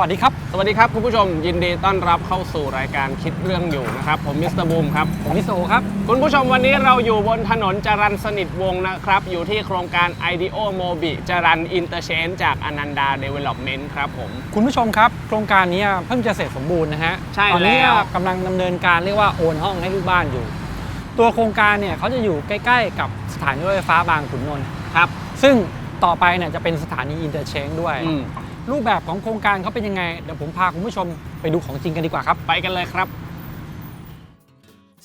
วัสดีครับ สวัสดีครับคุณผู้ชมยินดีต้อนรับเข้าสู่รายการคิดเรื่องอยู่นะครับ ผมมิสเตอร์บูมครับผมพิโซครับ คุณผู้ชมวันนี้เราอยู่บนถนนจรันสนิทวงศ์นะครับ อยู่ที่โครงการ IDEO Mobi จรันอินเตอร์เชนจากอนันดาเดเวล็อปเมนต์ครับผม คุณผู้ชมครับ โครงการนี้เพิ่งจะเสร็จสมบูรณ์นะฮะใช่ตอนนี้แล้วกำลังดำเนินการเรียกว่าโอนห้องให้ลูกบ้านอยู่ ตัวโครงการเนี่ยเขาจะอยู่ใกล้ ๆ กับสถานีรถไฟฟ้าบางขุนนนท์ครับซึ่งต่อไปเนี่ยจะเป็นสถานีอินเตอร์เชนด้วย อืม รูปแบบของโครงการเขาเป็นยังไง เดี๋ยวผมพาคุณผู้ชมไปดูของจริงกันดีกว่าครับ ไปกันเลยครับ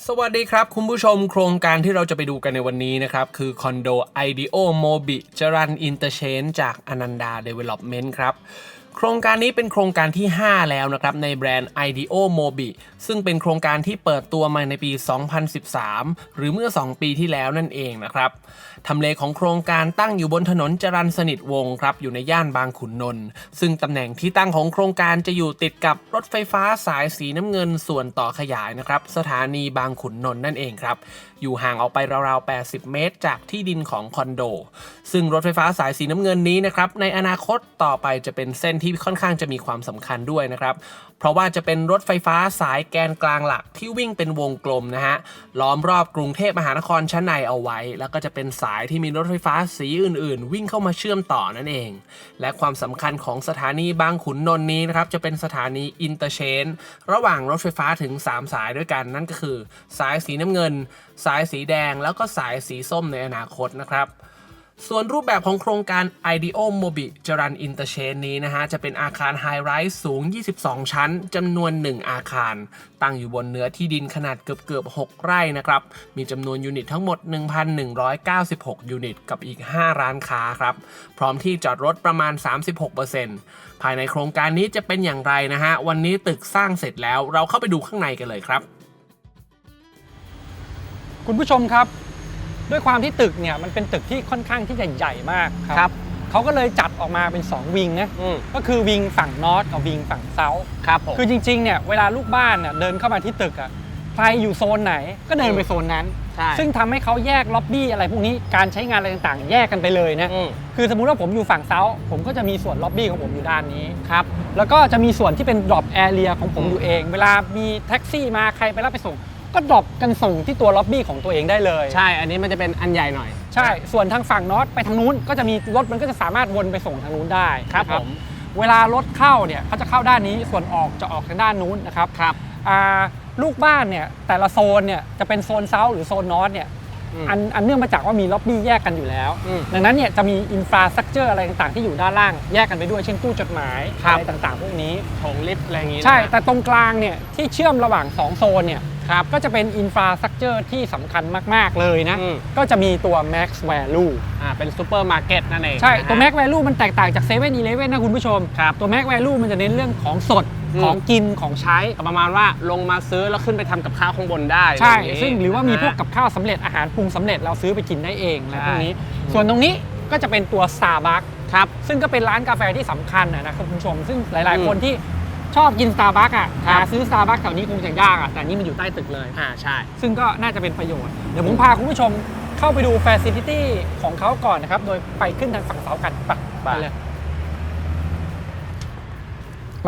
สวัสดีครับคุณผู้ชมโครงการที่เราจะไปดูกันในวันนี้นะครับ คือคอนโด IDEO Mobi จรันอินเตอร์เชนจากอนันดา Development ครับโครงการนี้เป็นโครงการที่ 5 แล้วนะครับในแบรนด์ IDEO Mobi ซึ่งเป็นโครงการที่เปิดตัวมาในปี 2013 หรือเมื่อ 2 ปีที่แล้วนั่นเองนะครับ ทำเลของโครงการตั้งอยู่บนถนนจรันสนิทวงครับ อยู่ในย่านบางขุนนนท์ซึ่งตำแหน่งที่ตั้งของโครงการจะอยู่ติดกับรถไฟฟ้าสายสีน้ำเงินส่วนต่อขยายนะครับ สถานีบางขุนนนท์นั่นเองครับ อยู่ห่างออกไปราวๆ 80 เมตร จากที่ดินของคอนโด ซึ่งรถไฟฟ้าสายสีน้ำเงินนี้นะครับ ในอนาคตต่อไปจะเป็นเส้นที่ค่อนข้างจะมีความสำคัญด้วยนะครับ ราะว่าจะเป็นรถไฟฟ้าสายแกนกลางหลักที่วิ่งเป็นวงกลมนะฮะล้อมรอบกรุงเทพมหานครชั้นในเอาไว้ แล้วก็จะเป็นสายที่มีรถไฟฟ้าสีอื่น ๆ วิ่งเข้ามาเชื่อมต่อนั่นเอง และความสำคัญของสถานีบางขุนนนท์นี้นะครับจะเป็นสถานีอินเตอร์เชนระหว่างรถไฟฟ้าถึง 3 สายด้วยกันนั่นก็คือ สายสีน้ำเงิน สายสีแดงแล้วก็สายสีส้มในอนาคตนะครับ ส่วนรูปแบบของโครงการ IDEO Mobi จรันอินเตอร์เชนนี้นะฮะ จะเป็นอาคารไฮไรส์สูง 22 ชั้นจำนวน 1 อาคาร ตั้งอยู่บนเนื้อที่ดินขนาดเกือบเกือบ6 ไร่นะครับ มีจำนวนยูนิตทั้งหมด 1,196 ยูนิต กับอีก 5 ร้านค้าครับ พร้อมที่จอดรถประมาณ 36%ภายในโครงการนี้จะเป็นอย่างไรนะฮะ วันนี้ตึกสร้างเสร็จแล้วเราเข้าไปดูข้างในกันเลยครับ คุณผู้ชมครับ ด้วยความที่ตึกเนี่ยมันเป็นตึกที่ค่อนข้างที่จะใหญ่มากคครัรับเขาก็เลยจัดออกมาเป็น 2 วิงนะอืมก็คือวิงฝั่งนอร์ทกับวิงฝั่งเซาท์ครับผม คือจริงๆเนี่ยเวลาลูกบ้านน่ะเดินเข้ามาที่ตึกอะใครอยู่โซนไหนก็เดินไปโซนนั้น ใช่ ซึ่งทำให้เขาแยกล็อบบี้อะไรพวกนี้การใช้งานอะไรต่างๆ แยกกันไปเลยนะ อืมคือสมมุติว่าผมอยู่ฝั่งเซาท์ผมก็จะมีส่วนล็อบบี้ของผมอยู่ด้านนี้ ครับ แล้วก็จะมีส่วนที่เป็นดรอปแอเรียของผมอืมอยู่เอง เวลามีแท็กซี่มาใครไปรับไปส่ง ก็ดรอปกันส่งที่ตัวล็อบบี้ของตัวเองได้เลย ใช่ อันนี้มันจะเป็นอันใหญ่หน่อย ใช่ ส่วนทางฝั่งนอตไปทางนู้นก็จะมีรถมันก็จะสามารถวนไปส่งทางนู้นได้ครับนะผมเวลารถเข้าเนี่ยเขาจะเข้าด้านนี้ส่วนออกจะออกทางด้านนู้นนะครับครับอ่าลูกบ้านเนี่ยแต่ละโซนเนี่ยจะเป็นโซนเซาท์หรือโซนนอตเนี่ย อืมอันอันเนื่องมาจากว่ามีล็อบบี้แยกกันอยู่แล้วอืมดังนั้นเนี่ยจะมีอินฟราสตรักเจอร์อะไรต่างๆที่อยู่ด้านล่างแยกกันไปด้วยเช่นตู้จดหมายครับอะไรต่างๆ พวกนี้โถงลิฟต์อะไรอย่างงี้นะใช่ แต่ตรงกลางเนี่ยที่เชื่อมระหว่าง 2 โซนเนี่ยครับก็จะเป็นอินฟราสตรักเจอร์ที่สำคัญมาก ๆ เลยนะอืมก็จะมีตัว Max Value อ่าเป็นซูเปอร์มาร์เก็ตนั่นเอง ใช่นะฮะตัว Max Value มันแตกต่างจาก7 e เ e ่ e อนะคุณผู้ชมครับตัว Max Value มันจะเน้นเรื่องของสดอืม ของกินของใช้ประมาณว่าลงมาซื้อแล้วขึ้นไปทำกับข้าวข้างบนได้ใช่ย่นี้ซึ่งหรือว่ามีนะฮะพวกกับข้าวสำเร็จอาหารปรุงสำเร็จเราซื้อไปกินได้เองอะไรใช่พวกนี้ ส่วนตรงนี้ก็จะเป็นตัว Starbucks ครับซึ่งก็เป็นร้านกาแฟที่สำคัญนะนะครับคุณผู้ชม ซึ่งหลายอืมๆคนที่ชอบกิน Starbucks อะครับหาซื้อ Starbucks แถวนี้คงจะยากอะแต่นี่มันอยู่ใต้ตึกเลยอ่าใช่ ซึ่งก็น่าจะเป็นประโยชน์ เดี๋ยวผมพาคุณผู้ชมเข้าไปดู f ฟ c i l i t y ของเขาก่อนนะครับ โดยไปขึ้นทางฝั่งเสากันไปไปไปเลย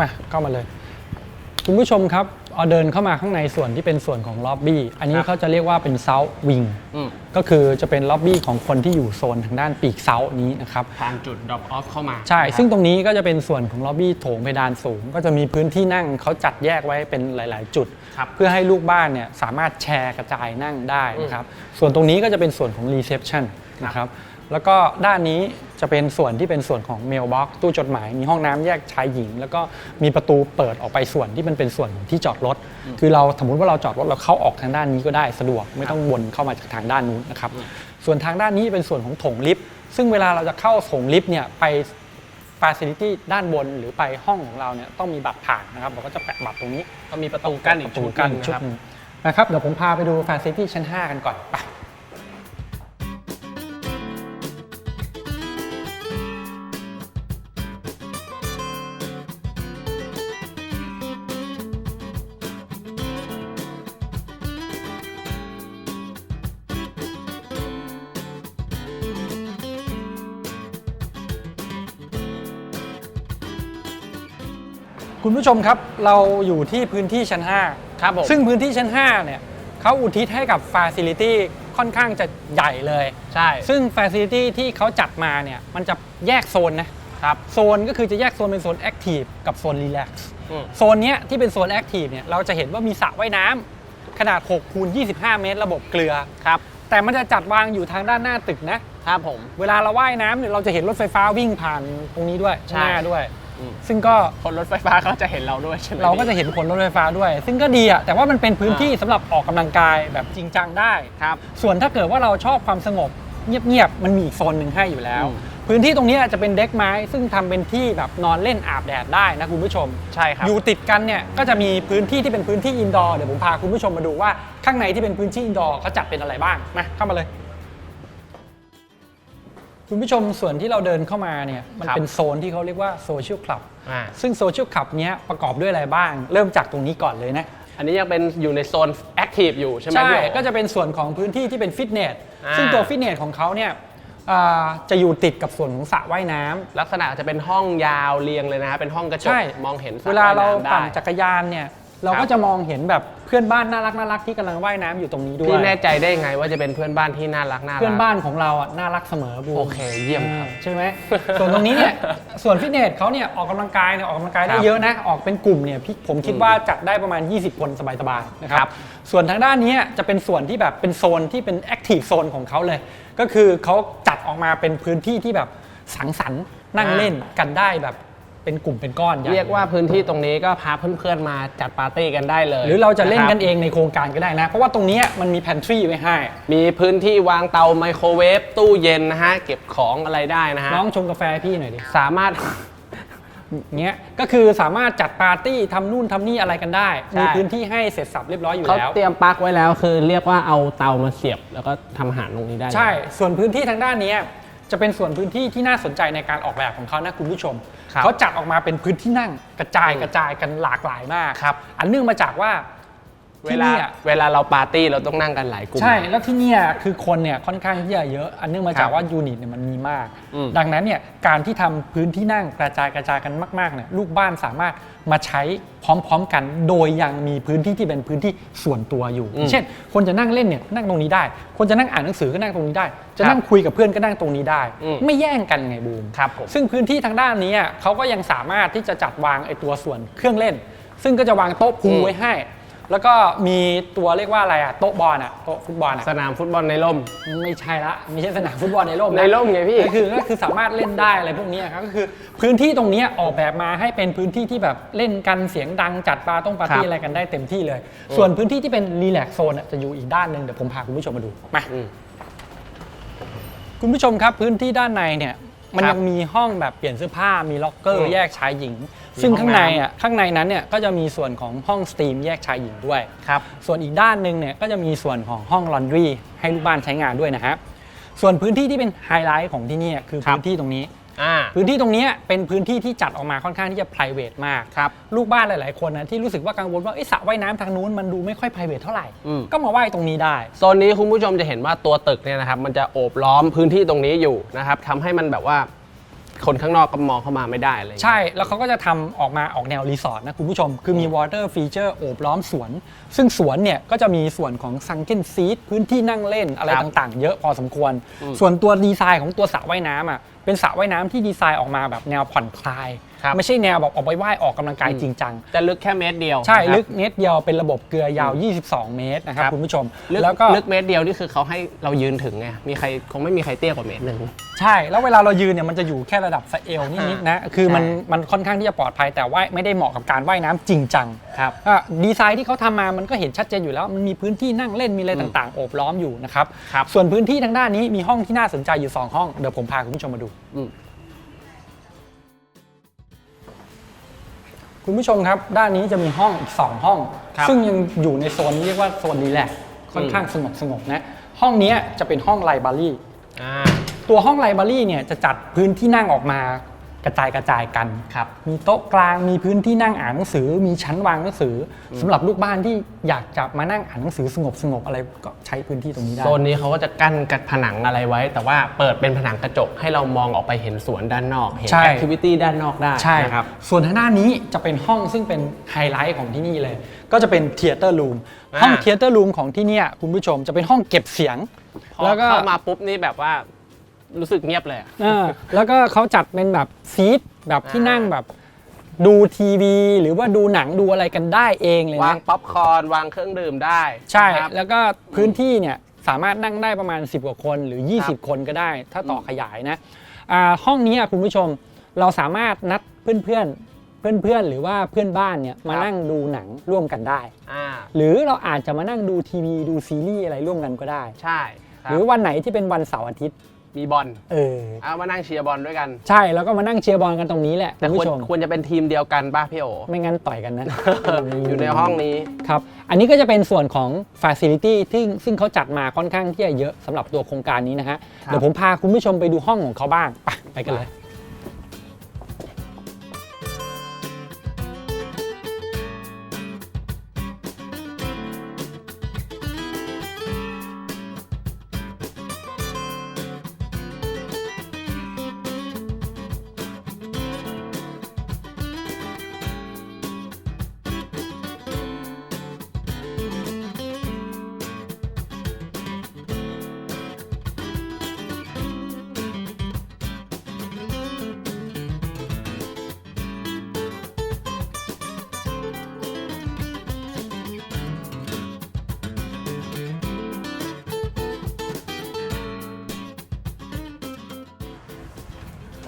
มา เข้ามาเลย คุณผู้ชมครับเอาเดินเข้ามาข้างในส่วนที่เป็นส่วนของล็อบบี้อันนี้เขาจะเรียกว่าเป็นเซาท์วิงอืม ก็คือจะเป็นล็อบบี้ของคนที่อยู่โซนทางด้านปีกเซาท์นี้นะครับ ทางจุด drop off เข้ามาใช่ นะครับซึ่งตรงนี้ก็จะเป็นส่วนของล็อบบี้โถงเพดานสูง ก็จะมีพื้นที่นั่งเขาจัดแยกไว้เป็นหลาย ๆ จุด ครับ เพื่อให้ลูกบ้านเนี่ยสามารถแชร์กระจายนั่งได้นะครับ ส่วนตรงนี้ก็จะเป็นส่วนของ reception นะครับ แล้วก็ด้านนี้จะเป็นส่วนที่เป็นส่วนของ mailbox ตู้จดหมาย มีห้องน้ำแยกชายหญิง แล้วก็มีประตูเปิดออกไปส่วนที่มันเป็นส่วนของที่จอดรถ คือเราสมมติว่าเราจอดรถเราเข้าออกทางด้านนี้ก็ได้สะดวกไม่ต้องวนเข้ามาจากทางด้านนู้นนะครับ ส่วนทางด้านนี้เป็นส่วนของโถงลิฟต์ซึ่งเวลาเราจะเข้าโถงลิฟต์เนี่ยไปฟ a ซิลิตี้ด้านบนหรือไปห้องของเราเนี่ยต้องมีบัตรผ่านนะครับเราก็จะแปะบัตรตรงนี้ก็มีประตูกั้นอีกประชุตูดกั้นหอีนึ่กงชุดนะครับหนึงนะครับเดี๋ยวผมพาไปดูฟ a ซิลิตี้ชั้น 5 กันก่อนไป คุณผู้ชมครับเราอยู่ที่พื้นที่ชั้นครับผม5ซึ่งพื้นที่ชั้น 5 เนี่ยเขาอุทิศให้กับ Facility ค่อนข้างจะใหญ่เลย ใช่ ซึ่ง Facility ที่เขาจัดมาเนี่ยมันจะแยกโซนนะครับโซนก็คือจะแยกโซนเป็นโซน Active กับโซน Relax อืม โซนเนี้ยที่เป็นโซน Active เนี่ยเราจะเห็นว่ามีสระว่ายน้ำขนาด6คูณ25 เมตร ระบบเกลือ ครับแต่มันจะจัดวางอยู่ทางด้านหน้าตึกนะ ครับผม เวลาเราว่ายน้ำเนี่ยเราจะเห็นรถไฟฟ้าวิ่งผ่านตรงนี้ด้วยใช่ ข้างหน้าด้วย อืม ซึ่งก็คนรถไฟฟ้าเขาจะเห็นเราด้วยใช่ไหมเราก็จะพี่เห็นขนรถไฟฟ้าด้วย ซึ่งก็ดีอะแต่ว่ามันเป็นพื้นที่อ่าสำหรับออกกำลังกายแบบจริงจังได้ ครับ ส่วนถ้าเกิดว่าเราชอบความสงบเงียบๆมันมีอีกโซนหนึ่งให้อยู่แล้ว อืม พื้นที่ตรงเนี้ยจะเป็นเด็กไม้ ซึ่งทำเป็นที่แบบนอนเล่นอาบแดดได้นะคุณผู้ชม ใช่ครับ อยู่ติดกันเนี่ยก็จะมีพื้นที่ที่เป็นพื้นที่อินดอร์เดี๋ยวผมพาคุณผู้ชมมาดูว่าข้างในที่เป็นพื้นที่อินดอร์เขาจัดเป็นอะไรบ้างมาเข้ามาเลย คุณผู้ชมส่วนที่เราเดินเข้ามาเนี่ยมันครับ เป็นโซนที่เขาเรียกว่าโซเชียลคลับอ่าซึ่งโซเชียลคลับเนี้ยประกอบด้วยอะไรบ้าง เริ่มจากตรงนี้ก่อนเลยนะ อันนี้ยังเป็นอยู่ในโซนแอคทีฟอยู่ใช่ไหมใช่ พี่โอก็จะเป็นส่วนของพื้นที่ที่เป็นฟิตเนส อ่า ซึ่งตัวฟิตเนสของเขาเนี่ยอ่าจะอยู่ติดกับส่วนของสระว่ายน้ำ ลักษณะจะเป็นห้องยาวเรียงเลยนะฮะเป็นห้องกระจกใช่ มองเห็นสระเวลาเราว่ยน้ำได้ ปั่นจักรยานเนี่ย เราครัก็บจะมองเห็นแบบเพื่อนบ้านน่ารักน่ารักที่กำลังว่ายน้ำอยู่ตรงนี้ด้วย พี่แน่ใจได้ไงว่าจะเป็นเพื่อนบ้านที่น่ารักน่ารัก เพื่อนบ้านของเราอะน่ารักเสมอบูมโอเคเยี่ยมครับใช่ไหม ส่วนตรงนี้เนี่ย ส่วนฟิตเนสเขาเนี่ยออกกำลังกายเนี่ยออกกำลังกายคได้รับเยอะนะ ออกเป็นกลุ่มเนี่ยพี่ผมคิดว่าจัดได้ประมาณ 20 คนสบายๆนะคครัรับ บ ส่วนทางด้านนี้จะเป็นส่วนที่แบบเป็นโซนที่เป็นแอคทีฟโซนของเขาเลย ก็คือเขาจัดออกมาเป็นพื้นที่ที่แบบสังสรรค์นั่งเล่นกันได้แบบ เป็นกลุ่มเป็นก้อนใหญ่เรียกว่าพื้นที่ตรงนี้ก็พาเพื่อนๆมาจัดปาร์ตี้กันได้เลยหรือเราจะเล่นกัครับนเองในโครงการก็ได้นะ เพราะว่าตรงเนี้ยมันมีแพนทรีไว้ให้ มีพื้นที่วางเตาไมโครเวฟตู้เย็นนะฮะเก็บของอะไรได้นะฮะน้องชงกาแฟให้พี่หน่อยดิสามารถเงี้ยก็คือสามารถจัดปาร์ตี้ทำนู่นทำนี่อะไรกันได้ใช่มีพื้นที่ให้เสร็จสับเรียบร้อยอยู่เขาแล้วเตรียมปลั๊กไว้แล้วคือเรียกว่าเอาเตามาเสียบ แล้วก็ทำอาหารตรงนี้ได้เลยใช่ ส่วนพื้นที่ทางด้านเนี้ยจะเป็นส่วนพื้นที่ที่น่าสนใจในการออกแบบของเขานะคุณผู้ชมครับ เขาจัดออกมาเป็นพื้นที่นั่งกระจายอืมกระจายกันหลากหลายมากครับอันเนื่องมาจากว่า เวที่ลาเนี่ย เวลาเราปาร์ตี้เราต้องนั่งกันหลายกลุ่ม ใช่ แล้วที่เนี่ยคือคนเนี่ยค่อนข้างที่จะเยอะ อันเนื่องมาครัจากบว่ายูนิตเนี่ยมันมีมาก อืม ดังนั้นเนี่ยการที่ทำพื้นที่นั่งกระจายกระจายกันมากๆเนี่ยลูกบ้านสามารถมาใช้พร้อมๆกัน โดยยังมีพื้นที่ที่เป็นพื้นที่ส่วนตัวอยู่ เช่น คนจะนั่งเล่นเนี่ยนั่งตรงนี้ได้ คนจะนั่งอ่านหนังสือก็นั่งตรงนี้ได้ จะนั่งคุยกับเพื่อนก็นั่งตรงนี้ได้อืมไม่แย่งกันไงบูม ครับผม ซึ่งพื้นที่ทางด้านนี้อะเขาก็ยังสามารถที่จะจัดวางไอตัวส่วนเครื่องเล่น ซึ่งก็จะวางโต๊ะพูลอืมไว้ให้ แล้วก็มีตัวเรียกว่าอะไรอะโต๊ะบอลอะโต๊ะฟุตบอลอะสนามฟุตบอลในร่ม ไม่ใช่ละไม่ใช่สนามฟุตบอลในร่มะในร่มไงพี่ ก็คือก็คือสามารถเล่นได้อะไรพวกนี้ครับก็คือพื้นที่ตรงนี้ออกแบบมาให้เป็นพื้นที่ที่แบบเล่นกันเสียงดังจัดปาต้องปาร์ตี้ครับอะไรกันได้เต็มที่เลย ส่วนพื้นที่ที่เป็นรีแลกซ์โซนจะอยู่อีกด้านหนึ่งเดี๋ยวผมพาคุณผู้ชมมาดูมาอืมคุณผู้ชมครับพื้นที่ด้านในเนี่ยมันครับยังมีห้องแบบเปลี่ยนเสื้อผ้ามีล็อกเกออืร์มแยกชายหญิง ซึ่งห้องข้างในน้ำ อะข้างในนั้นเนี่ยก็จะมีส่วนของห้องสตรีมแยกชายหญิงด้วย ครับ ส่วนอีกด้านหนึ่งเนี่ยก็จะมีส่วนของห้องลอนดรีให้ลูกบ้านใช้งานด้วยนะฮะส่วนพื้นที่ที่เป็นไฮไลท์ของที่นี่คือครับ พื้นที่ตรงนี้ อ่าพื้นที่ตรงนี้เป็นพื้นที่ที่จัดออกมาค่อนข้างที่จะ p r i v a t มาก ครับ ลูกบ้านหลาย ๆ คนนะที่รู้สึกว่ากังวลว่าเอ๊ะสระว่ายน้ำทางนู้นมันดูไม่ค่อย p r i v a t เท่าไหร่ อืม ก็มาว่ายตรงนี้ได้ โซนนี้คุณผู้ชมจะเห็นว่าตัวตึกเนี่ยนะครับมันจะโอบล้อมพื้นที่ตรงนี้อยู่นะครับทำให้มันแบบว่า คนข้างนอกก็มองเข้ามาไม่ได้อะไรอย่างเลยใช่ แล้วเขาก็จะทำออกมาออกแนวรีสอร์ทนะคุณผู้ชม คือมี water feature โอบล้อมสวน ซึ่งสวนเนี่ยก็จะมีส่วนของ sunken seat พื้นที่นั่งเล่นอะไรครับ ต่างๆ เยอะพอสมควร ส่วนตัวดีไซน์ของตัวสระว่ายน้ำอะเป็นสระว่ายน้ำที่ดีไซน์ออกมาแบบแนวผ่อนคลายครับ ไม่ใช่แนวแบบออกไปว่ายออกกำลังกายจริงจังจะลึกแค่เมตรเดียว ใช่นะครับลึกเมตรเดียวเป็นระบบเกลือยาว 22 เมตรนะครับครับคุณผู้ชมลึกแล้วก็ลึกเมตรเดียวนี่คือเขาให้เรายืนถึงไงมีใครคงไม่มีใครเตี้ยกว่าเมตรหนึ่งใช่ แล้วเวลาเรายืนเนี่ยมันจะอยู่แค่ระดับสะเอวนิดๆนะ คือมันใช่มันค่อนข้างที่จะปลอดภัยแต่ว่าไม่ได้เหมาะกับการว่ายน้ำจริงจังครับอะดีไซน์ที่เขาทำมามันก็เห็นชัดเจนอยู่แล้ว มันมีพื้นที่นั่งเล่นมีอะไรต่างๆโอบล้อมอยู่นะครับครับส่วนพื้นที่ทางด้านนี้มีห้องที่น่าสนใจอยู่ 2 ห้องเดี๋ยวผมพาคุณผู้ชมมาดู คุณผู้ชมครับด้านนี้จะมีห้องอีก2ห้อง ครับซึ่งยังอยู่ในโซนที่เรียกว่าโซนรีแลกซ์ค่อนข้างสงบสงบๆนะห้องเนี้ยจะเป็นห้องไลบรารีอ่า ตัวห้องไลบรารีเนี่ยจะจัดพื้นที่นั่งออกมา กระจายกระจายกัน ครับ มีโต๊ะกลางมีพื้นที่นั่งอ่านหนังสือ มีชั้นวางหนังสืออสำหรับลูกบ้านที่อยากจะมานั่งอ่านหนังสือสงบสงบๆอะไรก็ใช้พื้นที่ตรงนี้ได้ โซนนี้เขาก็จะกั้นกับผนังอะไรไว้ แต่ว่าเปิดเป็นผนังกระจกให้เรามองออกไปเห็นสวนด้านนอก เห็นใช่ แอคทิวิตี้ด้านนอกได้ใช่นะครับส่วนทางด้านนี้จะเป็นห้องซึ่งเป็นไฮไลท์ของที่นี่เลย ก็จะเป็นเทเตอร์รูมอ่า ห้องเทเตอร์รูมของที่เนี่ยคุณผู้ชมจะเป็นห้องเก็บเสียง พอแล้วก็เข้ามาปุ๊บนี่แบบว่า รู้สึกเงียบเลยอะ เออแล้วก็เขาจัดเป็นแบบซีทแบบที่อ่านั่ นั่งแบบ ดูทีวี หรือว่าดูหนังดูอะไรกันได้เองเลยวางนะป๊อปคอร์นวางเครื่องดื่มได้ใช่ นะครับ แล้วก็พื้นที่เนี่ยสามารถนั่งได้ประมาณ 10 กว่าคนหรือครับ20 คนก็ได้ ถ้าต่อขยายนะอ่าห้องนี้อะคุณผู้ชมเราสามารถนัดเพื่อนๆเพื่อนๆหรือว่าเพื่อนบ้านเนี่ยมานั่งดูหนังร่วมกันได้ อ่าหรือเราอาจจะมานั่งดูทีวีดูซีรีส์อะไรร่วมกันก็ได้ ใช่คหบรือวันไหนที่เป็นวันเสาร์อาทิตย์ มีบอลเออ เอามานั่งเชียร์บอลด้วยกัน ใช่แล้วก็มานั่งเชียร์บอลกันตรงนี้แหละแต่คุณควรผู้ชม ควรจะเป็นทีมเดียวกันป่ะพี่โอ ไม่งั้นต่อยกันนะ อยู่ในห้องนี้ ครับ อันนี้ก็จะเป็นส่วนของ Facility ที่ซึ่งเขาจัดมาค่อนข้างที่จะเยอะสำหรับตัวโครงการนี้นะฮะครับเดี๋ยวผมพาคุณผู้ชมไปดูห้องของเขาบ้าง ไปไปกันเลย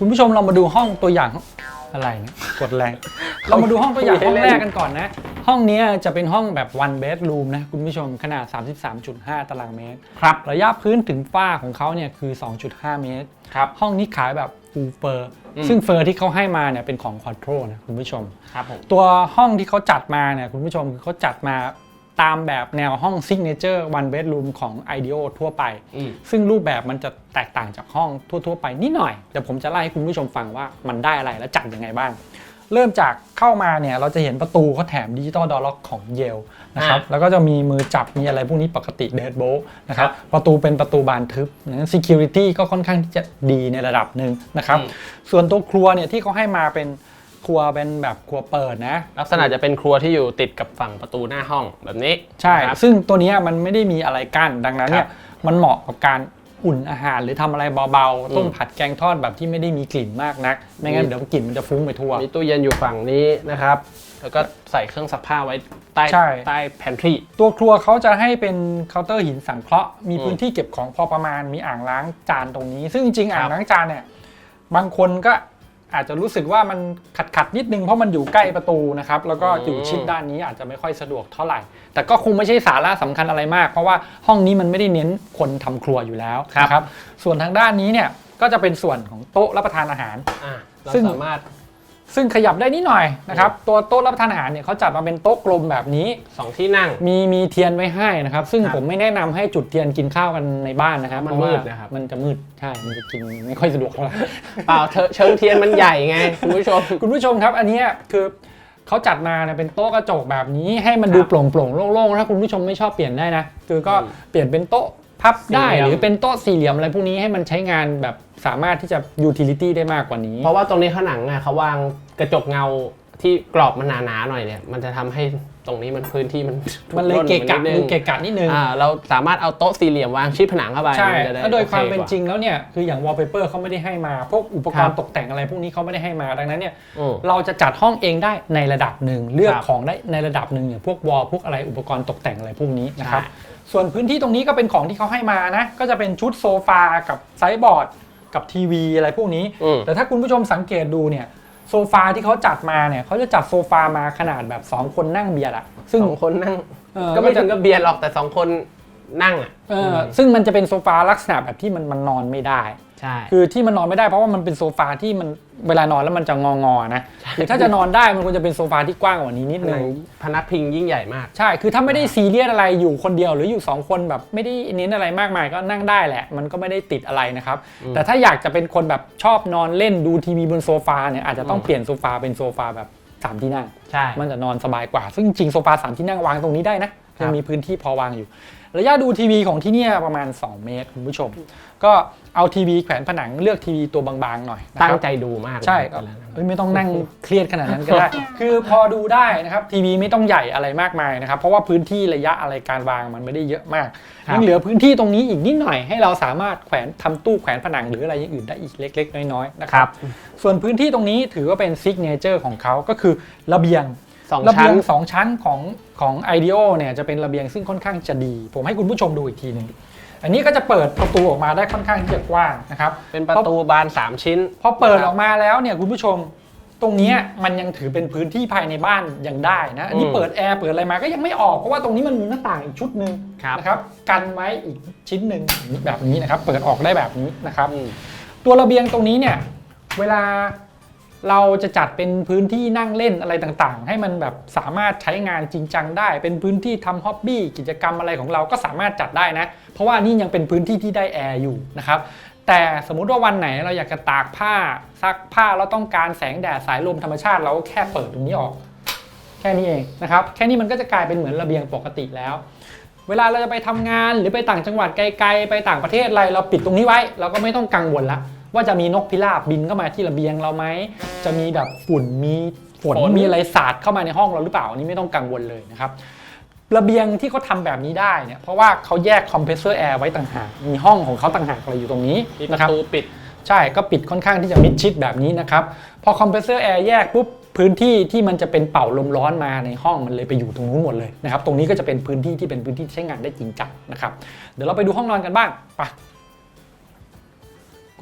คุณผู้ชมเรามาดูห้องตัวอย่างอะไรเนี่ยกดแรง เรามาดูห้องตัวอย่างห้องแรกกันก่อนนะ ห้องเนี้ยจะเป็นห้องแบบ one bedroom นะ คุณผู้ชมขนาด 33.5 ตารางเมตร ครับ ระยะพื้นถึงฝ้าของเขาเนี่ยคือ 2.5 เมตร ครับ ห้องนี้ขายแบบ full fur อืมซึ่งเฟอร์ที่เขาให้มาเนี่ยเป็นของ Quattro นะคุณผู้ชม ครับผม ตัวห้องที่เขาจัดมาเนี่ยคุณผู้ชมคือเขาจัดมา ตามแบบแนวห้อง Signature One Bedroom ของ IDEO ทั่วไปอืมซึ่งรูปแบบมันจะแตกต่างจากห้องทั่ว ๆ ไปนิดหน่อย เดี๋ยวผมจะไล่ให้คุณผู้ชมฟังว่ามันได้อะไรและจัดยังไงบ้าง เริ่มจากเข้ามาเนี่ยเราจะเห็นประตูเขาแถมดิจิตอลดอล็อกของเยลนะครับอะแล้วก็จะมีมือจับมีอะไรพวกนี้ปกติเดดโบนะครับครับประตูเป็นประตูบานทึบนะ security ก็ค่อนข้างที่จะดีในระดับหนึ่งนะครับอืมส่วนตัวครัวเนี่ยที่เขาให้มาเป็น ครัวเป็นแบบครัวเปิดนะ ลักษณะจะเป็นครัวที่อยู่ติดกับฝั่งประตูหน้าห้องแบบนี้ใช่ นะครับ ซึ่งตัวเนี้ยมันไม่ได้มีอะไรกั้นดังนั้นเนี่ยครับมันเหมาะกับการอุ่นอาหารหรือทำอะไรเบาๆต้มอืมผัดแกงทอดแบบที่ไม่ได้มีกลิ่นมากนัก ไม่งั้นมีเดี๋ยวกลิ่นมันจะฟุ้งไปทั่ว มีตู้เย็นอยู่ฝั่งนี้นะครับ แล้วก็ใส่เครื่องซักผ้าไว้ใต้ใช่ ใต้แพนทรี ตัวครัวเขาจะให้เป็นเคาน์เตอร์หินสังเคราะห์มีอืมพื้นที่เก็บของพอประมาณมีอ่างล้างจานตรงนี้ ซึ่งจริงๆครับอ่างล้างจานเนี่ยบางคนก็ อาจจะรู้สึกว่ามันขัดขัดๆนิดนึงเพราะมันอยู่ใกล้ประตูนะครับ แล้วก็อยู่ชิดด้านนี้อาจจะไม่ค่อยสะดวกเท่าไหร่ แต่ก็คงไม่ใช่สาระสำคัญอะไรมาก เพราะว่าห้องนี้มันไม่ได้เน้นคนทำครัวอยู่แล้วนะครับ ส่วนทางด้านนี้เนี่ยก็จะเป็นส่วนของโต๊ะรับประทานอาหารอะเราซึ่งสามารถ ซึ่งขยับได้นิดหน่อยนะครับตัวโต๊ะรับประทานอาหารเนี่ยเขาจัดมาเป็นโต๊ะกลมแบบนี้ สองที่นั่ง มีมีเทียนไว้ให้นะครับ ซึ่งครับผมไม่แนะนำให้จุดเทียนกินข้าวกันในบ้านนะครับมันเพราะว่ามืดนะครับ มันจะมืดใช่มันจะกินไม่ค่อยสะดวกเท่าไหร่ เปล่าเถอะเชิงเทียนมันใหญ่ไงคุณผู้ชม คุณผู้ชมครับอันเนี้ยคือเขาจัดมาเนี่ยเป็นโต๊ะกระจกแบบนี้ให้มันดูครับโปร่งโปร่งๆโล่งๆถ้าคุณผู้ชมไม่ชอบเปลี่ยนได้นะคือก็อืมเปลี่ยนเป็นโต๊ะพับได้สี่เหลี่ยม หรือเป็นโต๊ะสี่เหลี่ยมอะไรพวกนี้ให้มันใช้งานแบบ สามารถที่จะยูทิลิตี้ได้มากกว่านี้ เพราะว่าตรงนี้ผนังอะเขาวางกระจกเงาที่กรอบมันหนาๆหน่อยเนี่ยมันจะทำให้ตรงนี้มันพื้นที่มันมันเลยเกะกะร่นไปนิดนึดูงเกะกะนิดนึงอ่าเราสามารถเอาโต๊ะสี่เหลี่ยมวางชิดผนังเข้าไปใช่มันจะไแล้วโดยความเป็นโอจริงแล้วเนี่ยคืออย่างวอลเปเปอร์เขาไม่ได้ให้มาพวกอุปกครัรบณ์ตกแต่งอะไรพวกนี้เขาไม่ได้ให้มาดังนั้นเนี่ยอืมเราจะจัดห้องเองได้ในระดับหนึ่งเลือกครับของได้ในระดับหนึ่งอย่างพวกวอลพวกอะไรอุปกรณ์ตกแต่งอะไรพวกนี้นะครับใช่ส่วนพื้นที่ตรงนี้ก็เป็นของที่เขาให้มานะก็จะเป็นชุดโซฟากับไซส์บอร์ด กับทีวีอะไรพวกนี้ อืม แต่ถ้าคุณผู้ชมสังเกตดูเนี่ยโซฟาที่เขาจัดมาเนี่ยเขาจะจัดโซฟามาขนาดแบบ 2 คนนั่งเบียดอะซึ่ง สองคนนั่ง เอ่อก็ไม่ถึงกับเบียร์หรอกแต่สองคน นั่งอะเออซึ่งมันจะเป็นโซฟาลักษณะแบบที่มันมันนอนไม่ได้ ใช่ คือที่มันนอนไม่ได้เพราะว่ามันเป็นโซฟาที่มันเวลานอนแล้วมันจะงองอๆนะหรือถ้าจะนอนได้มันควรจะเป็นโซฟาที่กว้างกว่านี้นิดนึงพนักพิงยิ่งใหญ่มาก ใช่ คือถ้าไม่ได้ซีเรียสอะไรอยู่คนเดียวหรืออยู่ 2 คนแบบไม่ได้เน้นอะไรมากมายก็นั่งได้แหละ มันก็ไม่ได้ติดอะไรนะครับ แต่ถ้าอยากจะเป็นคนแบบชอบนอนเล่นดูทีวีบนโซฟาเนี่ยอาจจะต้องเปลี่ยนโซฟาเป็นโซฟาแบบสามที่นั่งใช่มันจะนอนสบายกว่า ซึ่งจริงๆโซฟาสามที่นั่งวางตรงนี้ได้นะครับยังมีพื้นที่พอวางอยู่ ระยะดูทีวีของที่เนี่ยประมาณ 2 เมตรคุณผู้ชม ก็เอาทีวีแขวนผนังเลือกทีวีตัวบางๆหน่อยนะครับ ตั้งใจดูมากใช่เวลานั้นเอ้ยไม่ต้องนั่งเครียดขนาดนั้นก็ได้ คือพอดูได้นะครับทีวีไม่ต้องใหญ่อะไรมากมายนะครับ เพราะว่าพื้นที่ระยะอะไรการวางมันไม่ได้เยอะมากครับยังเหลือพื้นที่ตรงนี้อีกนิดหน่อยให้เราสามารถแขวนทำตู้แขวนผนังหรืออะไรอย่างอื่นได้อีกเล็ก ๆ น้อยๆนะครับส่วนพื้นที่ตรงนี้ถือว่าเป็นซิกเนเจอร์ของเขาก็คือระเบียง สองระชั้เบีน ยงสองชั้นของของ IDEO เนี่ยจะเป็นระเบียงซึ่งค่อนข้างจะดี ผมให้คุณผู้ชมดูอีกทีหนึ่งอันนี้ก็จะเปิดประตูออกมาได้ค่อนข้างที่จะกว้างนะครับเป็นประตูบาน 3 ชิ้นพอเปิดออกมาแล้วเนี่ยคุณผู้ชมตรงเนี้ยมันยังถือเป็นพื้นที่ภายในบ้านยังได้นะอันนี้อืมเปิดแอร์เปิดอะไรมาก็ยังไม่ออกเพราะว่าตรงนี้มันมีหน้าต่างอีกชุดหนึ่งครับ นะครับกันไว้อีกชิ้นหนึ่งแบบนี้นะครับ เปิดออกได้แบบนี้นะครับ อืมตัวระเบียงตรงนี้เนี่ยเวลา เราจะจัดเป็นพื้นที่นั่งเล่นอะไรต่างๆ ให้มันแบบสามารถใช้งานจริงจังได้ เป็นพื้นที่ทำฮ็อบบี้กิจกรรมอะไรของเราก็สามารถจัดได้นะ เพราะว่านี่ยังเป็นพื้นที่ที่ได้แอร์อยู่นะครับแต่สมมุติว่าวันไหนเราอยากจะตากผ้าซักผ้าเราต้องการแสงแดดสายลมธรรมชาติเราก็แค่เปิดตรงนี้ออก แค่นี้เองนะครับแค่นี้มันก็จะกลายเป็นเหมือนระเบียงปกติแล้วเวลาเราจะไปทำงานหรือไปต่างจังหวัดไกลๆ ไปต่างประเทศอะไร เราปิดตรงนี้ไว้ เราก็ไม่ต้องกังวลละ ว่าจะมีนกพิราบบินเข้ามาที่ระเบียงเราไหม จะมีแบบฝุ่นมีฝนฝน มีอะไรสาดเข้ามาในห้องเราหรือเปล่าอันนี้ไม่ต้องกังวลเลยนะครับระเบียงที่เขาทำแบบนี้ได้เนี่ยเพราะว่าเขาแยกคอมเพรสเซอร์แอร์ไว้ต่างหากมีห้องของเขาต่างหากอะไรอยู่ตรงนี้มีปนะระครับ ตูปิด ใช่ ก็ปิดค่อนข้างที่จะมิดชิดแบบนี้นะครับ พอคอมเพรสเซอร์แอร์แยกปุ๊บ พื้นที่ที่มันจะเป็นเป่าลมร้อนมาในห้องมันเลยไปอยู่ตรงนู้นหมดเลยนะครับ ตรงนี้ก็จะเป็นพื้นที่ที่เป็นพื้นที่ที่ใช้งานได้จริงจังนะครับ เดี๋ยวเราไปดูห้องนอนกันบ้าง ไป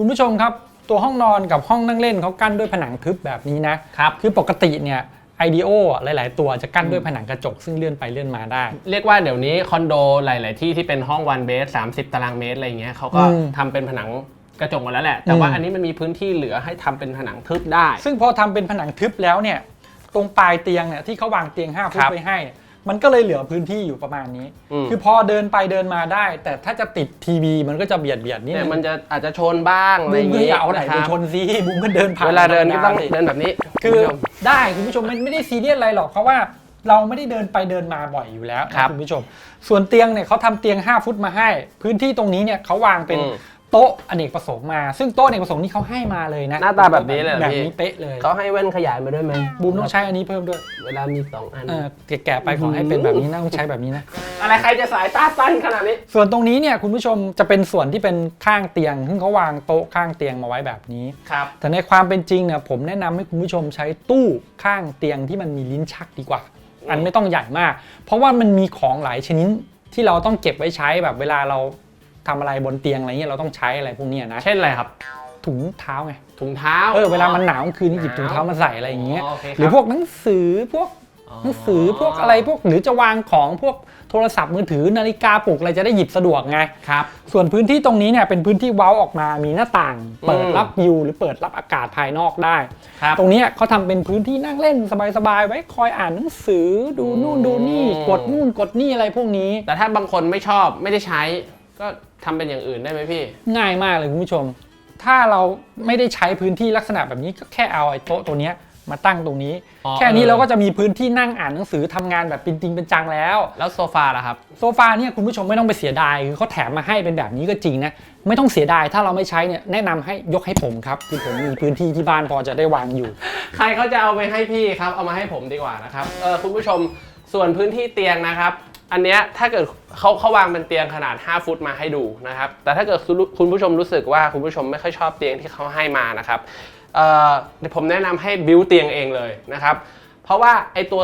คุณผู้ชมครับ ตัวห้องนอนกับห้องนั่งเล่นเขากั้นด้วยผนังทึบแบบนี้นะครับ คือปกติเนี่ยไอเดโอหลาย ๆ ตัวจะกั้นด้วยผนังกระจกซึ่งเลื่อนไปเลื่อนมาได้ เรียกว่าเดี๋ยวนี้คอนโดหลาย ๆ ที่ที่เป็นห้องวันเบส30ตารางเมตรอะไรเงี้ยเขาก็อืม ทำเป็นผนังกระจกหมดแล้วแหละ แต่ว่าอืมอันนี้มันมีพื้นที่เหลือให้ทำเป็นผนังทึบได้ ซึ่งพอทำเป็นผนังทึบแล้วเนี่ย ตรงปลายเตียงเนี่ยที่เขาวางเตียง5ฟุคตรับไว้ให้ มันก็เลยเหลือพื้นที่อยู่ประมาณนี้ อืม คือพอเดินไปเดินมาได้ แต่ถ้าจะติดทีวีมันก็จะเบียดเบียดนิดเนี่ยนึงมันจะอาจจะชนบ้างอะไรบุ้มก็งี้อย่าเอาไหนนะคไปรับชนซิบุ้มก็เดินผ่านเวลาเดินก็ต้องธรรมดาสิเดินแบบนี้คือณผู้ชม ได้คุณผู้ชมมันไม่ได้ซีเรียสอะไรหรอกเพราะว่าเราไม่ได้เดินไปเดินมาบ่อยอยู่แล้วนะครับคุณผู้ชม ส่วนเตียงเนี่ยเขาทำเตียง 5 ฟุตมาให้ พื้นที่ตรงนี้เนี่ยเขาวางเป็น อืม โต๊ะอเนกประสงค์มา ซึ่งโต๊ะอเนกประสงค์นี่เขาให้มาเลยนะหน้าตาแบบนี้เลยเหรอแบบพี่ นี้เป๊ะเลยเขาให้แว่นขยายมาด้วยไหมบูมต้องใช้อันนี้เพิ่มด้วยเวลามีสองอัน เออแก่ๆไปขอให้เป็นแบบนี้นะต้องใช้แบบนี้นะ อะไรใครจะสายตาสั้นขนาดนี้ ส่วนตรงนี้เนี่ยคุณผู้ชมจะเป็นส่วนที่เป็นข้างเตียง ซึ่งเขาวางโต๊ะข้างเตียงมาไว้แบบนี้ ครับ แต่ในความเป็นจริงเนี่ยผมแนะนำให้คุณผู้ชมใช้ตู้ข้างเตียงที่มันมีลิ้นชักดีกว่า อันไม่ต้องใหญ่มาก เพราะว่ามันมีของหลายชนิดที่เราต้องเก็บไว้ใช้แบบเวลาเรา ทำอะไรบนเตียงอะไรเงี้ยเราต้องใช้อะไรพวกเนี้ยนะเช่นอะไรครับ ถุงเท้าไงถุงเท้าเออเวลามันหนาวกลางคืนนี่หยิบถุงเท้ามาใส่อะไรอย่างเงี้ยอ๋อโอเคครับหรือพวกหนังสือพวกหนังสือพวกอะไรพวกหรือจะวางของพวกโทรศัพท์มือถือนาฬิกาปลุกอะไรจะได้หยิบสะดวกไง ครับ ส่วนพื้นที่ตรงนี้เนี่ยเป็นพื้นที่เว้าออกมามีหน้าต่าง เปิดอืมรับวิวหรือเปิดรับอากาศภายนอกได้ ครับ ตรงเนี้ยเขาทำเป็นพื้นที่นั่งเล่นสบายๆไว้คอยอ่านหนังสือดูนู่นดูนี่อืมกดนู่นกดนี่อะไรพวกนี้ แต่ถ้าบางคนไม่ชอบไม่ได้ใช้ ก็ ทำเป็นอย่างอื่นได้ไหมพี่ ง่ายมากเลยคุณผู้ชม ถ้าเราไม่ได้ใช้พื้นที่ลักษณะแบบนี้ก็แค่เอาไอ้โต๊ะตัวเนี้ยมาตั้งตรงนี้ อ๋อแค่นี้เออ เราก็จะมีพื้นที่นั่งอ่านหนังสือทำงานแบบเป็นจริงเป็นจังแล้ว แล้วโซฟาล่ะครับ โซฟาเนี่ยคุณผู้ชมไม่ต้องไปเสียดายคือเขาแถมมาให้เป็นแบบนี้ก็จริงนะไม่ต้องเสียดายถ้าเราไม่ใช้เนี่ยแนะนำให้ยกให้ผมครับคือผมมีพื้นที่ที่บ้านพอจะได้วางอยู่ ใครเขาจะเอาไปให้พี่ครับ เอามาให้ผมดีกว่านะครับ เออคุณผู้ชมส่วนพื้นที่เตียงนะครับ อันเนี้ยถ้าเกิดเขาเขาวางเป็นเตียงขนาด 5 ฟุตมาให้ดูนะครับ แต่ถ้าเกิดคุณผู้ชมรู้สึกว่าคุณผู้ชมไม่ค่อยชอบเตียงที่เขาให้มานะครับเอ่อเดี๋ยวผมแนะนำให้บิวเตียงเองเลยนะครับ เพราะว่าไอตัว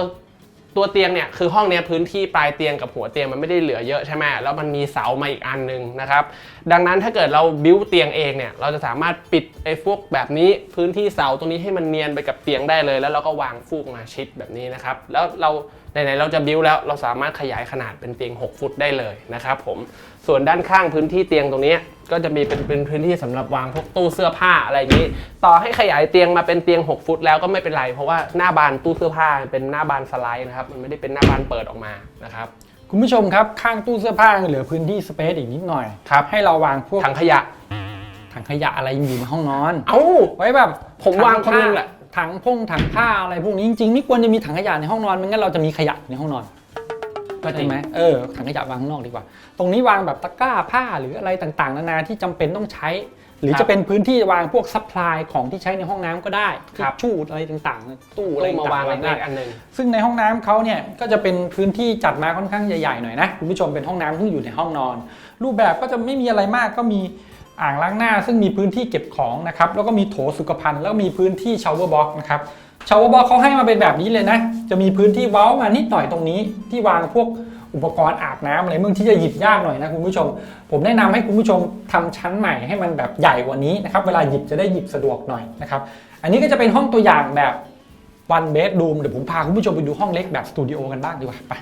ตัวเตียงเนี่ยคือห้องเนี้ยพื้นที่ปลายเตียงกับหัวเตียงมันไม่ได้เหลือเยอะใช่ไหมแล้วมันมีเสามาอีกอันนึงนะครับ ดังนั้นถ้าเกิดเราบิวเตียงเองเนี่ยเราจะสามารถปิดไอ้พวกแบบนี้พื้นที่เสาตรงนี้ให้มันเนียนไปกับเตียงได้เลย แล้วเราก็วางฟูกมาชิดแบบนี้นะครับแล้วเราไหนๆเราจะบิวแล้วเราสามารถขยายขนาดเป็นเตียง 6 ฟุตได้เลยนะครับผม ส่วนด้านข้างพื้นที่เตียงตรงนี้ ก็จะมีเป็นเป็นพื้นที่สำหรับวางพวกตู้เสื้อผ้าอะไรอย่างนี้ ต่อให้ขยายเตียงมาเป็นเตียง 6 ฟุตแล้วก็ไม่เป็นไร เพราะว่าหน้าบานตู้เสื้อผ้าเป็นหน้าบานสไลด์นะครับมันไม่ได้เป็นหน้าบานเปิดออกมานะครับคุณผู้ชมครับข้างตู้เสื้อผ้ายังเหลือพื้นที่สเปซอีกนิดหน่อยครับให้เราวางพวกถังขยะถังขยะอะไรอยู่ในห้องนอน เอ้าไว้แบบผมวางคนนึงแหละถังพงถังผ้าอะไรพวกนี้จริงๆไม่ควรจะมีถังขยะในห้องนอนไม่งั้นเราจะมีขยะในห้องนอน ก็จริใช่ง ไหมเออถังขยะวางข้างนอกดีกว่า ตรงนี้วางแบบตะกร้าผ้าหรืออะไรต่างๆ นานาที่จำเป็นต้องใช้ หรือครับจะเป็นพื้นที่วางพวกซัพพลายของที่ใช้ในห้องน้ำก็ได้ครับทิชชู่อะไรต่างๆ ตู้อะไรตู้มาางต่าวงๆเล็ได้กๆอันหนึ่ง ซึ่งในห้องน้ำเขาเนี่ยก็จะเป็นพื้นที่จัดมาค่อนข้างใหญ่ๆหน่อยนะคุณผู้ชมเป็นห้องน้ำที่อยู่ในห้องนอน รูปแบบก็จะไม่มีอะไรมากก็มีอ่างล้างหน้า ซึ่งมีพื้นที่เก็บของนะครับแล้วก็มีโถสุขภัณฑ์แล้วก็มีพื้นที่ชาวเวอร์บ็อกนะครับ ชาวบอเขาให้มาเป็นแบบนี้เลยนะ จะมีพื้นที่เว้ามานิดหน่อยตรงนี้ ที่วางพวกอุปกรณ์อาบน้ำอะไรเมื่อที่จะหยิบยากหน่อยนะคุณผู้ชม ผมแนะนำให้คุณผู้ชมทำชั้นใหม่ให้มันแบบใหญ่กว่านี้นะครับ เวลาหยิบจะได้หยิบสะดวกหน่อยนะครับ อันนี้ก็จะเป็นห้องตัวอย่างแบบ one bedroom เดี๋ยวผมพาคุณผู้ชมไปดูห้องเล็กแบบสตูดิโอกันบ้างดีกว่าไป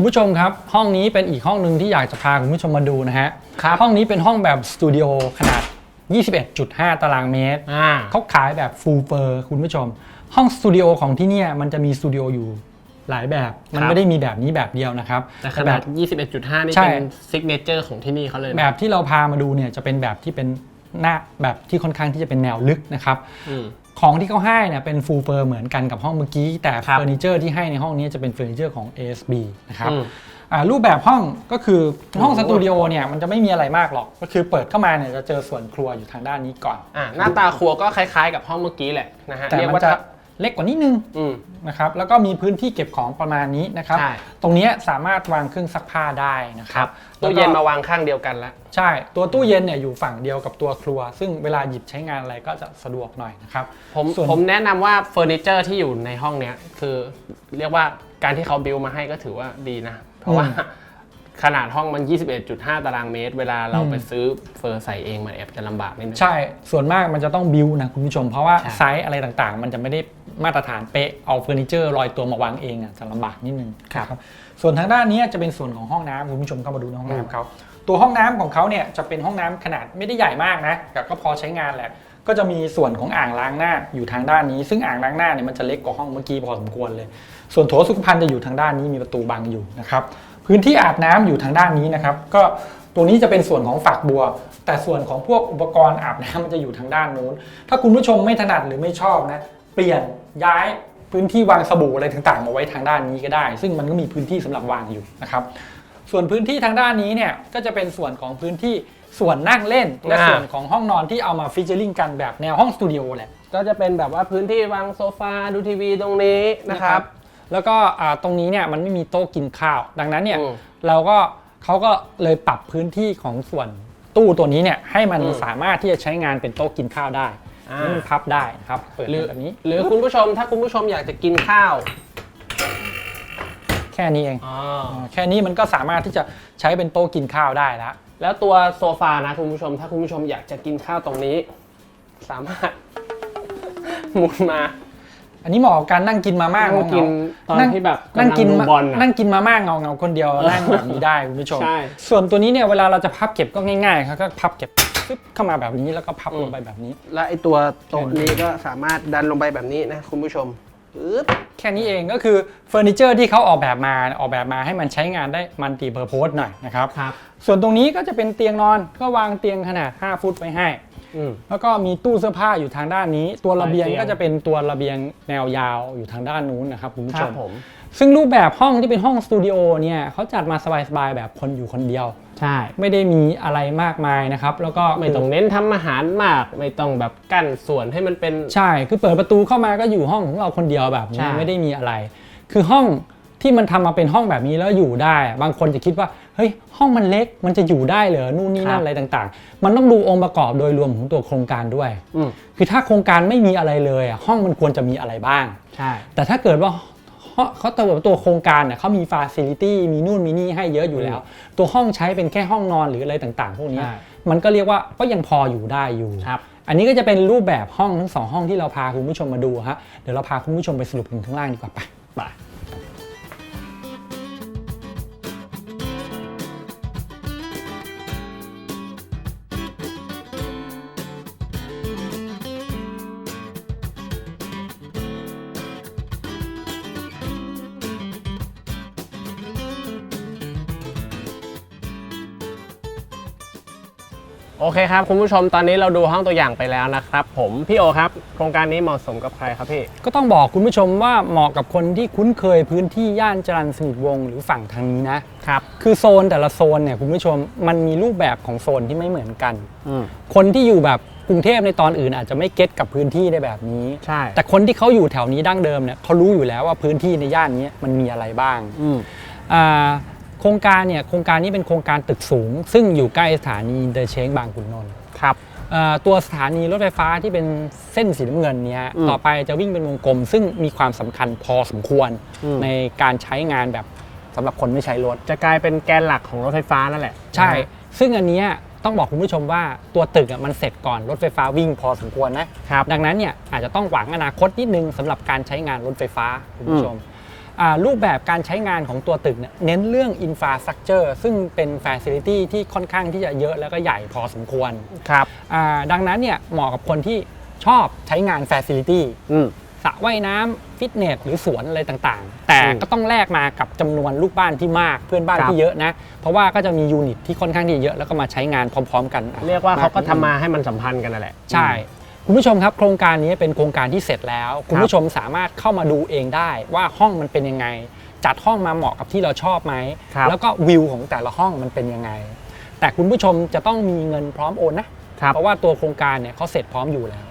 คุณผู้ชมครับ ห้องนี้เป็นอีกห้องหนึ่งที่อยากจะพาคุณผู้ชมมาดูนะฮะครับห้องนี้เป็นห้องแบบสตูดิโอขนาด 21.5 ตารางเมตรอ่า เขาขายแบบฟูลเฟอร์คุณผู้ชม ห้องสตูดิโอของที่เนี่ยมันจะมีสตูดิโออยู่หลายแบบ มันครับ ไม่ได้มีแบบนี้แบบเดียวนะครับแต่ขแบนาด บ 21.5 นี่ใช่ เป็นซิกเนเจอร์ของที่นี่เขาเลยนะ แบบที่เราพามาดูเนี่ยจะเป็นแบบที่เป็นหน้าแบบที่ค่อนข้างที่จะเป็นแนวลึกนะครับ อืม ของที่เขาให้เนี่ยเป็นฟูลเฟอร์เหมือนกันกับห้องเมื่อกี้ แต่ครับเฟอร์นิเจอร์ที่ให้ในห้องนี้จะเป็นเฟอร์นิเจอร์ของ ASB นะครับอืมอ่ารูปแบบห้องก็คือห้องโอ้สโหตูดิโอเนี่ยมันจะไม่มีอะไรมากหรอก ก็คือเปิดเข้ามาเนี่ยจะเจอส่วนครัวอยู่ทางด้านนี้ก่อนอ่าหน้าตาครัวก็คล้ายๆ กับห้องเมื่อกี้แหละนะฮะแต่เรียกมันว่าจะถ้า เล็กกว่านิดนึงอืม นะครับแล้วก็มีพื้นที่เก็บของประมาณนี้นะครับ ใช่ ตรงเนี้ยสามารถวางเครื่องซักผ้าได้นะครับตู้เย็นมาวางข้างเดียวกันละ ใช่ ตัวตู้เย็นเนี่ยอยู่ฝั่งเดียวกับตัวครัว ซึ่งเวลาหยิบใช้งานอะไรก็จะสะดวกหน่อยนะครับผมส่วน ผมแนะนำว่าเฟอร์นิเจอร์ที่อยู่ในห้องเนี้ยคือเรียกว่าการที่เขาบิวมาให้ก็ถือว่าดีนะ เพราะว่า ขนาดห้องมัน 21.5 ตารางเมตร เวลาเราไปซื้อเฟอร์ใส่เองมันแอบจะลำบากนิดนึง ใช่ ส่วนมากมันจะต้องบิวนะคุณผู้ชม เพราะว่าใช่ ไซส์อะไรต่างๆ มันจะไม่ได้มาตรฐานเป๊ะ เอาเฟอร์นิเจอร์ลอยตัวมาวางเองอะจะลำบากนิดนึงครับนะส่วนทางด้านนี้จะเป็นส่วนของห้องน้ำคุณผู้ชมเข้ามาดูในห้องน้ำเขา ตัวห้องน้ำของเขาเนี่ยจะเป็นห้องน้ำขนาดไม่ได้ใหญ่มากนะแต่ก็พอใช้งานแหละ ก็จะมีส่วนของอ่างล้างหน้าอยู่ทางด้านนี้ ซึ่งอ่างล้างหน้าเนี่ยมันจะเล็กกว่าห้องเมื่อกี้พอสมควรเลย ส่วนโถสุขภัณฑ์จะอยู่ทางด้านนี้มีประตูบังอยู่นะครับ พื้นที่อาบน้ำอยู่ทางด้านนี้นะครับ ก็ตรงนี้จะเป็นส่วนของฝักบัว แต่ส่วนของพวกอุปกรณ์อาบน้ำมันจะอยู่ทางด้านนู้น ถ้าคุณผู้ชมไม่ถนัดหรือไม่ชอบนะเปลี่ยนย้ายพื้นที่วางสบู่อะไรต่างๆมาไว้ทางด้านนี้ก็ได้ ซึ่งมันก็มีพื้นที่สำหรับวางอยู่นะครับ ส่วนพื้นที่ทางด้านนี้เนี่ยก็จะเป็นส่วนของพื้นที่ส่วนนั่งเล่น และส่วนของห้องนอนที่เอามาฟิชเจอร์ลิงกันแบบแนวห้องสตูดิโอแหละก็จะเป็นแบบว่าพื้นที่วางโซฟาดูทีวีตรงนี้นะครับ แล้วก็อ่าตรงนี้เนี่ยมันไม่มีโต๊ะกินข้าว ดังนั้นเนี่ยอืมเราก็เขาก็เลยปรับพื้นที่ของส่วนตู้ตัวนี้เนี่ยให้มันอืมสามารถที่จะใช้งานเป็นโต๊ะกินข้าวได้อ่าให้มันพับได้นะครับเปิดหรือแบบนี้ หรือคุณผู้ชมถ้าคุณผู้ชมอยากจะกินข้าว แค่นี้เองอ๋อแค่นี้มันก็สามารถที่จะใช้เป็นโต๊ะกินข้าวได้แล้วแล้วตัวโซฟานะคุณผู้ชม ถ้าคุณผู้ชมอยากจะกินข้าวตรงนี้ สามารถหมุนมา อันนี้เหมาะกับการนั่งกินมาม่านั่งเงาๆกินตอนนั่งที่แบบนั่งกินกำลัดูมาบอลน่ะนั่งกินมาม่าเงาเงาๆคนเดียวนั่งแบบนี้ได้คุณผู้ชมใช่ส่วนตัวนี้เนี่ยเวลาเราจะพับเก็บก็ง่ายๆครับก็พับเก็บปึ๊บเข้ามาแบบนี้แล้วก็พับลงไปแบบนี้ และไอตัวโต๊ะนี้ก็สามารถดันลงไปแบบนี้นะคุณผู้ชมปึ๊บแค่นี้เองก็คือเฟอร์นิเจอร์ที่เขาออกแบบมาออกแบบมาให้มันใช้งานได้มันติเพอร์โพสหน่อยนะครับครับ ส่วนตรงนี้ก็จะเป็นเตียงนอนก็วางเตียงขนาด 5 ฟุตไว้ให้อืม แล้วก็มีตู้เสื้อผ้าอยู่ทางด้านนี้ ตัวระเบียงเตียงก็จะเป็นตัวระเบียงแนวยาวอยู่ทางด้านนู้นนะครับคุณผู้คชรับมผมซึ่งรูปแบบห้องที่เป็นห้องสตูดิโอเนี่ยเขาจัดมาสบายๆแบบคนอยู่คนเดียว ใช่ ไม่ได้มีอะไรมากมายนะครับ แล้วก็ไม่ต้องเน้นทำอาหารมาก ไม่ต้องแบบกั้นส่วนให้มันเป็น ใช่ คือเปิดประตูเข้ามาก็อยู่ห้องของเราคนเดียวแบบนี้ใช่ไม่ได้มีอะไร คือห้อง ที่มันทำมาเป็นห้องแบบนี้แล้วอยู่ได้อะบางคนจะคิดว่าเฮ้ยห้องมันเล็กมันจะอยู่ได้เหรอนู่นนี่นั่นอะไรต่างๆ มันต้องดูองค์ประกอบโดยรวมของตัวโครงการด้วยอืมคือถ้าโครงการไม่มีอะไรเลยอะห้องมันควรจะมีอะไรบ้างใช่แต่ถ้าเกิดว่าห้องเขาตัวตัวโครงการเนี่ยเขามีฟาซิลิตี้มีนู่นมีนี่ให้เยอะอยู่แล้ว ตัวห้องใช้เป็นแค่ห้องนอนหรืออะไรต่างๆ พวกเนี้ยใช่มันก็เรียกว่าก็ยังพออยู่ได้อยู่ครับอันนี้ก็จะเป็นรูปแบบห้องทั้งสองห้องที่เราพาคุณผู้ชมมาดูฮะเดี๋ยวเราพาคุณผู้ชมไปสรุปกันข้างล่างดีกว่าไป โอเคครับคุณผู้ชมตอนนี้เราดูห้องตัวอย่างไปแล้วนะครับ ผมพี่โอครับ โครงการนี้เหมาะสมกับใครครับพี่ ก็ต้องบอกคุณผู้ชมว่าเหมาะกับคนที่คุ้นเคยพื้นที่ย่านจรัญสนิทวงศ์หรือฝั่งทางนี้นะครับ คือโซนแต่ละโซนเนี่ยคุณผู้ชมมันมีรูปแบบของโซนที่ไม่เหมือนกัน อืม คนที่อยู่แบบกรุงเทพในตอนอื่นอาจจะไม่เก็ตกับพื้นที่ได้แบบนี้ ใช่ แต่คนที่เขาอยู่แถวนี้ดั้งเดิมเนี่ยเขารู้อยู่แล้วว่าพื้นที่ในย่านนี้มันมีอะไรบ้าง อืม อ่า โครงการเนี่ยโครงการนี้เป็นโครงการตึกสูง ซึ่งอยู่ใกล้สถานีเดอะเชงบางขุนนนท์ครับอ่าตัวสถานีรถไฟฟ้าที่เป็นเส้นสีน้ำเงินเนี้ยอืมต่อไปจะวิ่งเป็นวงกลม ซึ่งมีความสำคัญพอสมควรอืมในการใช้งานแบบสำหรับคนไม่ใช้รถ จะกลายเป็นแกนหลักของรถไฟฟ้านั่นแหละ ใช่ ซึ่งอันเนี้ยต้องบอกคุณผู้ชมว่าตัวตึกอะมันเสร็จก่อนรถไฟฟ้าวิ่งพอสมควรนะครับดังนั้นเนี่ยอาจจะต้องหวังอนาคตนิดนึงสำหรับการใช้งานรถไฟฟ้าคุณผู้ชมอ่า รูปแบบการใช้งานของตัวตึกเนี่ยเน้นเรื่องอินฟราสตรักเจอร์ซึ่งเป็นฟ a ซิลิตี้ที่ค่อนข้างที่จะเยอะแล้วก็ใหญ่พอสมควรครับอ่าดังนั้นเนี่ยเหมาะกับคนที่ชอบใช้งานฟ a ซิลิตี้อืมสระว่ายน้ำฟิตเนสหรือสวนอะไรต่างๆ แต่อืมก็ต้องแลกมากับจำนวนลูกบ้านที่มากเพื่อนบ้านครับที่เยอะนะ เพราะว่าก็จะมียูนิตที่ค่อนข้างที่จะเยอะแล้วก็มาใช้งานพร้อม ๆ กัน เรียกว่าเขาก็ทำมาให้มันสัมพันธ์กันนั่นแหละ ใช่ คุณผู้ชมครับโครงการนี้เป็นโครงการที่เสร็จแล้ว คุณผู้ชมสามารถเข้ามาดูเองได้ว่าห้องมันเป็นยังไง จัดห้องมาเหมาะกับที่เราชอบไหมครับแล้วก็วิวของแต่ละห้องมันเป็นยังไง แต่คุณผู้ชมจะต้องมีเงินพร้อมโอนนะครับเพราะว่าตัวโครงการเนี่ยเขาเสร็จพร้อมอยู่แล้ว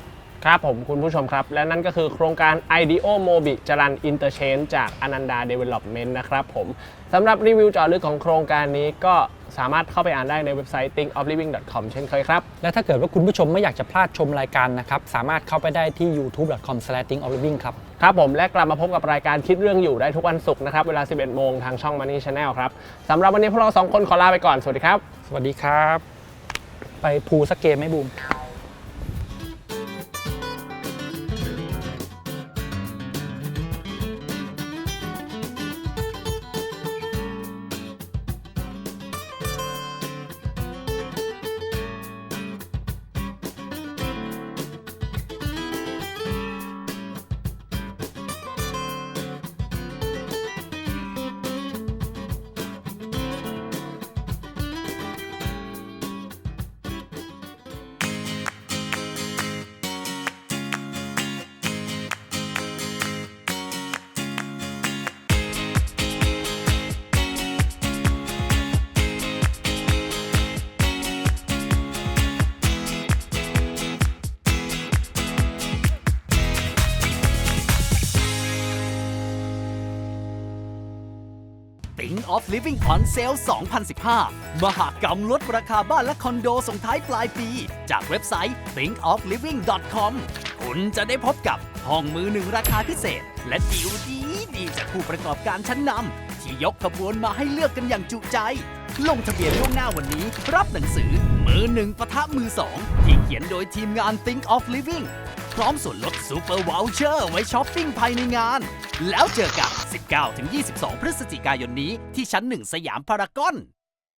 ครับผมคุณผู้ชมครับ และนั่นก็คือโครงการ IDEO Mobi จรัน Interchange จากอนันดา Development นะครับผมสำหรับรีวิวเจอลึกของโครงการนี้ก็สามารถเข้าไปอ่านได้ในเว็บไซต์ thinkofliving.com เช่นเคยครับ และถ้าเกิดว่าคุณผู้ชมไม่อยากจะพลาดชมรายการนะครับ สามารถเข้าไปได้ที่ youtube.com/thinkofliving ครับ ครับผมและกลับมาพบกับรายการคิดเรื่องอยู่ได้ทุกวันศุกร์นะครับ เวลา 11 โมงทางช่อง Money Channel ครับสำหรับวันนี้พวกเราสองคนขอลาไปก่อนสวัสดีครับ สวัสดีครับ ไปพูลสักเกมไหมบูม of Living on Sale 2015 มหากรรมลดราคาบ้านและคอนโดส่งท้ายปลายปี จากเว็บไซต์ thinkofliving.com คุณจะได้พบกับห้องมือหนึ่งราคาพิเศษ และดีลดีดีจากผู้ประกอบการชั้นนำที่ยกขบวนมาให้เลือกกันอย่างจุใจ ลงทะเบียนล่วงหน้าวันนี้ รับหนังสือมือหนึ่งปะทะมือสองที่เขียนโดยทีมงาน Think of Living ร้อมส่วนลดซูเปอร์วอลเชอร์ไว้ช้อปปิ้งภายในงาน แล้วเจอกัน 19-22 พฤศจิกายนนี้ที่ชั้น 1 สยามพารากอน